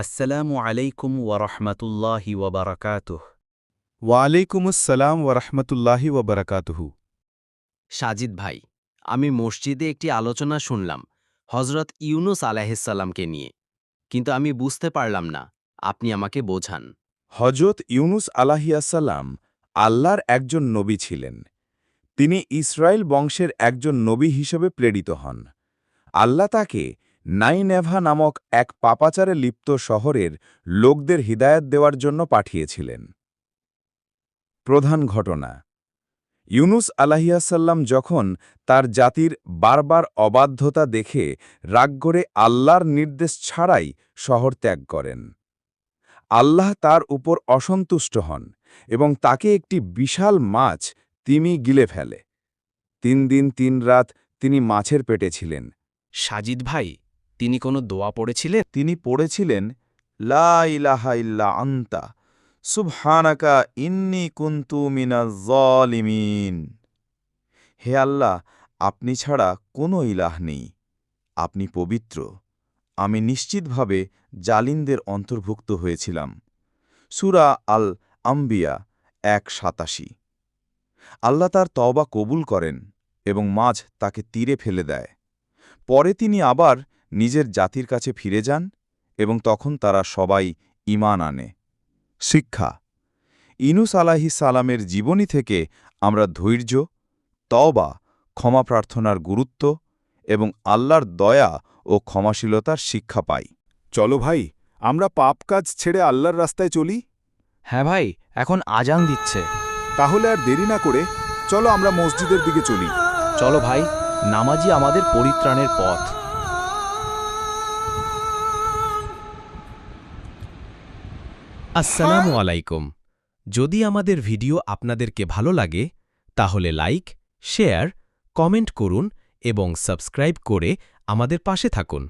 আসসালামু আলাইকুম ওয়ারহমতুল্লাহি ওয়াবারাকাতুহ। ওয়ালাইকুমুসসালাম ওরহমতুল্লাহি ওবরাকাতুহু সাজিদ ভাই আমি মসজিদে একটি আলোচনা শুনলাম হজরত ইউনুস আলাহিসাল্লামকে নিয়ে। কিন্তু আমি বুঝতে পারলাম না আপনি আমাকে বোঝান। হজরত ইউনুস আলাহিয়াসাল্লাম আল্লাহর একজন নবী ছিলেন। তিনি ইসরায়েল বংশের একজন নবী হিসেবে প্রেরিত হন। আল্লাহ তাকে নাইনেভা নামক এক পাপাচারে লিপ্ত শহরের লোকদের হিদায়ত দেওয়ার জন্য পাঠিয়েছিলেন। প্রধান ঘটনা, ইউনুস আলাহিয়াসাল্লাম যখন তার জাতির বারবার অবাধ্যতা দেখে রাগ করে আল্লাহর নির্দেশ ছাড়াই শহর ত্যাগ করেন, আল্লাহ তার উপর অসন্তুষ্ট হন এবং তাকে একটি বিশাল মাছ তিমি গিলে ফেলে। তিন দিন তিন রাত তিনি মাছের পেটে ছিলেন। সাজিদ ভাই তিনি কোনো দোয়া পড়েছিলেন? তিনি পড়েছিলেন, লা ইল্লা আন্তা, সুবহানাকা ইন্নি কুন্তু মিনা জলিমিন হে আল্লাহ, আপনি ছাড়া কোনো ইলাহ নেই। আপনি পবিত্র। আমি নিশ্চিতভাবে জালিনদের অন্তর্ভুক্ত হয়েছিলাম। সুরা আল আম্বিয়া এক সাতাশি আল্লাহ তার তওবা কবুল করেন এবং মাছ তাকে তীরে ফেলে দেয়। পরে তিনি আবার নিজের জাতির কাছে ফিরে যান এবং তখন তারা সবাই ইমান আনে। শিক্ষা। ইনুস আলাহি সালামের জীবনী থেকে আমরা ধৈর্য তওবা ক্ষমা প্রার্থনার গুরুত্ব এবং আল্লাহর দয়া ও ক্ষমাশীলতার শিক্ষা পাই। চলো ভাই আমরা পাপ কাজ ছেড়ে আল্লাহর রাস্তায় চলি? হ্যাঁ ভাই এখন আজান দিচ্ছে। তাহলে আর দেরি না করে চলো আমরা মসজিদের দিকে চলি। চলো ভাই নামাজি আমাদের পরিত্রাণের পথ। আসসালামু আলাইকুম। যদি আমাদের ভিডিও আপনাদেরকে ভালো লাগে, তাহলে লাইক, শেয়ার, কমেন্ট করুন এবং সাবস্ক্রাইব করে আমাদের পাশে থাকুন।